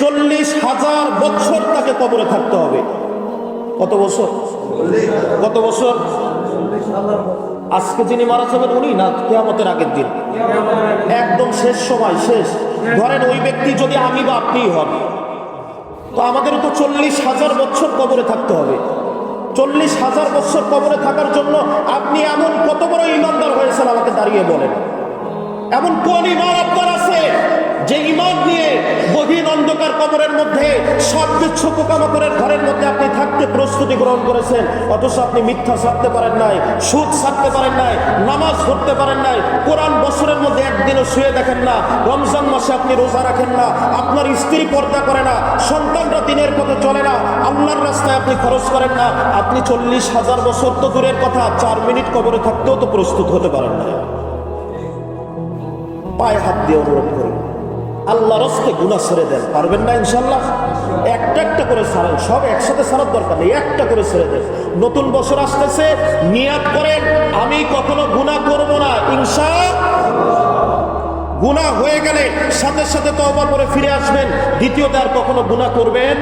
চল্লিশ হাজার বছর তাকে কবরে থাকতে হবে। কত বছর? কত বছর? আজকে যিনি মারা যাবেন উনি না? কেয়ামতের আগের দিন। একদম শেষ সময়, শেষ। ধরেন ওই ব্যক্তি যদি আমি বা আপনিই হন, তো আমাদেরও তো চল্লিশ হাজার বছর কবরে থাকতে হবে। চল্লিশ হাজার বছর কবরে থাকার জন্য আপনি এমন কত বড় ইমানদার হয়েছেন আমাকে দাঁড়িয়ে বলেন। এমন কোন ইমান আপনার আছে যে ইমান নিয়ে অন্ধকার কবরের মধ্যে, সব বিচ্ছু পোকামাকড়ের ঘরের মধ্যে আপনি থাকতে প্রস্তুতি গ্রহণ করেছেন। অথচ আপনি মিথ্যা ছাড়তে পারেন নাই, সুদ ছাড়তে পারেন নাই, নামাজ পড়তে পারেন নাই, কোরআন বছরের মধ্যে একদিনও শুয়ে দেখেন না, রমজান মাসে আপনি রোজা রাখেন না, আপনার স্ত্রী পর্দা করে না, সন্তানরা দিনের পথে চলে না, আল্লাহর রাস্তায় আপনি খরচ করেন না, আপনি চল্লিশ হাজার বছর তো দূরের কথা, চার মিনিট কবরে থাকতেও তো প্রস্তুত হতে পারেন না। পায়ে হাত দিয়ে অনুরোধ করি। আল্লাহ রস্তে গুণা ছেড়ে দেন, পারবেন না ইনশাল্লাহ একটা একটা করে ছাড়েন সব একসাথে ছাড়ার দরকার নেই, একটা করে ছেড়ে দেন। নতুন বছর আসতেছে, নিয়াত করেন, আমি কখনো গুণা করব না ইনশা গুণা হয়ে গেলে সাথে সাথে তো তওবা করে ফিরে আসবেন, দ্বিতীয়তে আর কখনো গুণা করবেন